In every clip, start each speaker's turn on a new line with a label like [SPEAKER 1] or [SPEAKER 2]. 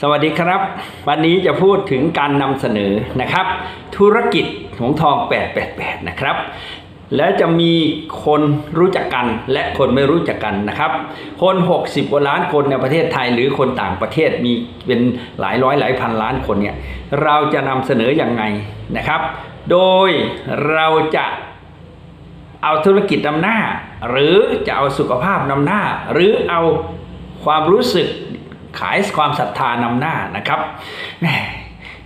[SPEAKER 1] สวัสดีครับ วันนี้จะพูดถึงการนำเสนอนะครับ ธุรกิจหงทอง 888 นะครับ แล้วจะมีคนรู้จักกันและคนไม่รู้จักกันนะครับ คน 60กว่าล้านคนในประเทศไทยหรือคนต่างประเทศมีเป็นหลายร้อยหลายพันล้านคนเนี่ยเราจะนำเสนออย่างไงนะครับ โดยเราจะเอาธุรกิจนำหน้า หรือจะเอาสุขภาพนำหน้า หรือเอาความรู้สึก ขายความศรัทธานำหน้านะครับแห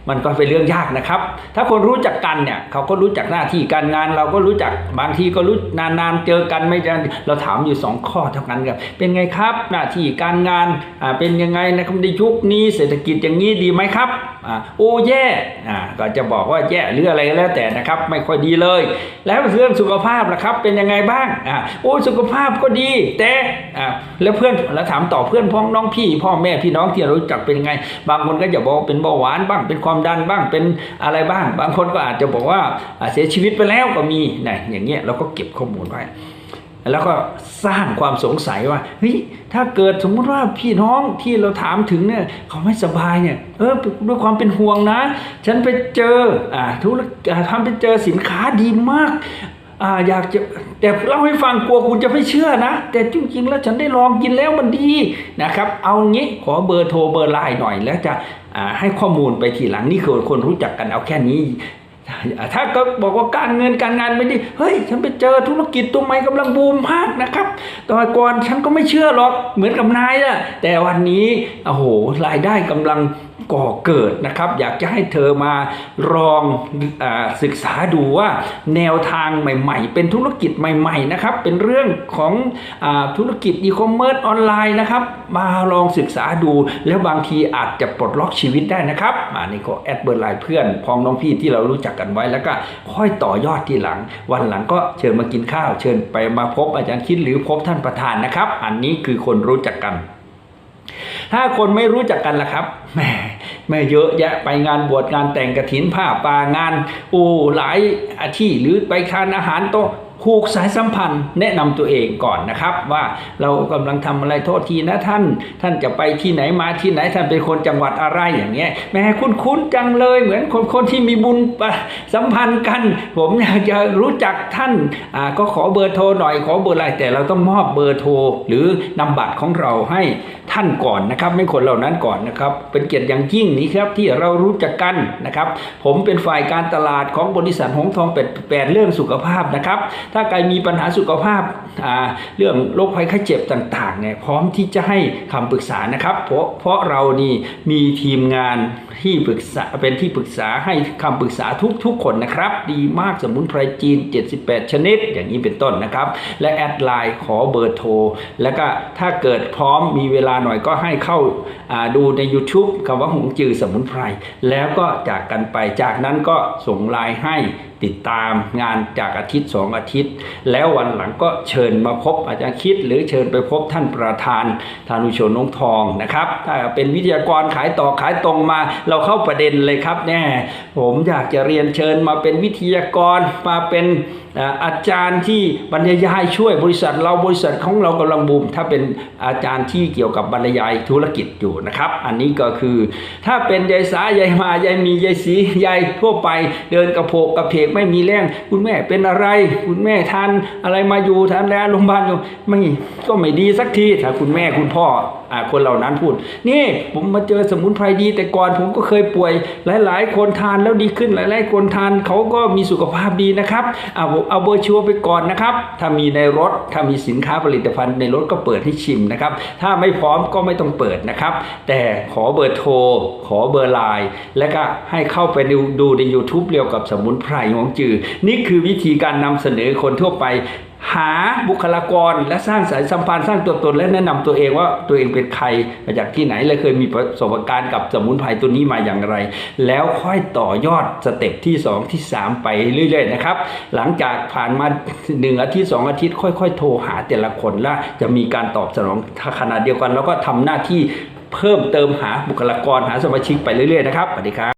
[SPEAKER 1] มันก็เป็นเรื่องยากนะครับ ถ้าคนรู้จักกันเนี่ยเขาก็รู้จักหน้าที่การงาน เราก็รู้จักบางทีก็รู้นานๆเจอกันไม่จะเราถามอยู่สองข้อเท่านั้นครับเป็นไงครับหน้าที่การงานอ่าเป็นยังไงนะครับในยุคนี้เศรษฐกิจอย่างนี้ดีไหมครับอ่าโอ้แย่อ่าก็จะบอกว่าแย่หรืออะไรก็แล้วแต่นะครับไม่ค่อยดีเลย แล้วเรื่องสุขภาพล่ะครับเป็นยังไงบ้างอ่าโอ้สุขภาพก็ดีแต่อ่าแล้วเพื่อนแล้วถามต่อเพื่อนพ้องน้องพี่ พ่อแม่พี่น้องที่เรารู้จักเป็นยังไง บางคนก็จะบอกว่าเป็นเบาหวานบ้างเป็นความดันบ้างเป็นอะไรบ้าง บางคนก็อาจจะบอกว่าเสียชีวิตไปแล้วก็มีนะอย่างเงี้ยเราก็เก็บข้อมูลไว้แล้วก็สร้างความสงสัยว่าเฮ้ยถ้าเกิดสมมุติว่าพี่น้องที่เราถามถึงเนี่ยเขาไม่สบายเนี่ยเออด้วยความเป็นห่วงนะ ฉันไปเจออ่าธุรกิจทำไปเจอสินค้าดีมากอ่าอยากจะแต่เล่าให้ฟังกลัวคุณจะไม่เชื่อนะ แต่จริงๆแล้วฉันได้ลองกินแล้วมันดีนะครับ เอางี้ขอเบอร์โทรเบอร์ไลน์หน่อยแล้วจะ ให้ข้อมูลไปทีหลังนี่คือคนรู้จักกันเอาแค่นี้ ถ้าก็บอกว่าการเงินการงานไม่ดีเฮ้ย ฉันไปเจอธุรกิจตัวใหม่กำลังบูมมากนะครับตอนก่อนฉันก็ไม่เชื่อหรอกเหมือนกับนายอะแต่วันนี้โอ้โหรายได้กำลัง ก่อเกิดนะครับ อยากจะให้เธอมาลองอศึกษาดูว่าแนวทางใหม่ๆ เป็นธุรกิจใหม่ ๆ นะครับ เป็นเรื่องของอธุรกิจอีคอมเมิร์ซออนไลน์นะครับ มาลองศึกษาดู แล้วบางทีอาจจะปลดล็อกชีวิตได้นะครับอันนี้ก็แอดเบอร์ไลน์เพื่อนพ้องน้องพี่ที่เรารู้จักกันไว้แล้วก็ค่อยต่อยอดทีหลัง วันหลังก็เชิญมากินข้าว เชิญไปมาพบอาจารย์คิดหรือพบท่านประธานนะครับ อันนี้คือคนรู้จักกัน ถ้าคนไม่รู้จักกันล่ะครับแหม ไม่เยอะแยะไปงานบวชงานแต่งกระถินผ้าป่างานอูหลายอาที่หรือไปทานอาหารโต๊ะ ผูกสายสัมพันธ์แนะนำตัวเองก่อนนะครับ ว่าเรากำลังทำอะไรโทษทีนะท่าน ท่านจะไปที่ไหนมาที่ไหนท่านเป็นคนจังหวัดอะไรอย่างเงี้ยแม่คุ้นๆจังเลยเหมือนคนคนที่มีบุญสัมพันธ์กัน ผมอยากจะรู้จักท่านอ่าก็ขอเบอร์โทรหน่อยขอเบอร์อะไรแต่เราต้องมอบเบอร์โทรหรือนำบัตรของเราให้ท่านก่อนนะครับ ไม่คนเหล่านั้นก่อนนะครับ เป็นเกียรติอย่างยิ่งนี้ครับที่เรารู้จักกันนะครับ ผมเป็นฝ่ายการตลาดของบริษัทหงทองเป็ดแปดเรื่องสุขภาพนะครับถ้าใครมีปัญหาสุขภาพาเรื่องโรคภัยไข้เจ็บต่างๆเนี่ยพร้อมที่จะให้คำปรึกษานะครับ เพราะเพราะเรานี่มีทีมงาน ที่ปรึกษาเป็นที่ปรึกษาให้คำปรึกษาทุกๆคนนะครับ ดีมากสมุนไพรจีน 78 ชนิด อย่างนี้เป็นต้นนะครับ และแอดไลน์ขอเบอร์โทร แล้วก็ถ้าเกิดพร้อมมีเวลาหน่อยก็ให้เข้าาดูใน YouTube คำว่าหงจือสมุนไพร แล้วก็จากกันไปจากนั้นก็ส่งไลน์ให้ติดตามงานจากอาทิตย์สองอาทิตย์ แล้ววันหลังก็เชิญมาพบอาจารย์คิด หรือเชิญไปพบท่านประธานธานุชนนงทองนะครับ ถ้าเป็นวิทยากรขายต่อขายตรงมาเราเข้าประเด็นเลยครับแน่ผมอยากจะเรียนเชิญมาเป็นวิทยากรมาเป็นอาจารย์ที่บรรยายช่วยบริษัทเราบริษัทของเรากำลังบูม ถ้าเป็นอาจารย์ที่เกี่ยวกับบรรยายธุรกิจอยู่นะครับ อันนี้ก็คือ ถ้าเป็นยายสายายมายายมียายสียายทั่วไป เดินกระโผกกระเพกไม่มีแรงคุณแม่เป็นอะไร คุณแม่ทานอะไรมาอยู่ทานยาโรงพยาบาลอยู่ไม่ก็ไม่ดีสักทีถ้าคุณแม่คุณพ่ออคนเหล่านั้นพูด นี่ผมมาเจอสมุนไพรดีแต่ก่อนผมก็เคยป่วยหลาย ๆ คนทานแล้วดีขึ้นหลาย ๆ คนทานเขาก็มีสุขภาพดีนะครับเอาเอาเบอร์ชัวไปก่อนนะครับ ถ้ามีในรถถ้ามีสินค้าผลิตภัณฑ์ในรถก็เปิดให้ชิมนะครับ ถ้าไม่พร้อมก็ไม่ต้องเปิดนะครับ แต่ขอเบอร์โทร ขอเบอร์ไลน์แล้วก็ให้เข้าไปดูดูใน YouTube เรียวกับสมุนไพรของจือ นี่คือวิธีการนำเสนอคนทั่วไป หาบุคลากรและสร้างสายสัมพันธ์สร้างตัวตนและแนะนำตัวเองว่าตัวเองเป็นใครมาจากที่ไหนและเคยมีประสบการณ์กับสมุนไพรตัวนี้มาอย่างไร แล้วค่อยต่อยอดสเต็ปที่ 2 ที่ 3 ไปเรื่อยๆนะครับ หลังจากผ่านมาหนึ่งอาทิตย์สองอาทิตย์ ค่อย ๆ โทรหาแต่ละคนและจะมีการตอบสนองขนาดเดียวกัน แล้วก็ทำหน้าที่เพิ่มเติมหาบุคลากรหาสมาชิกไปเรื่อยๆนะครับสวัสดีครับ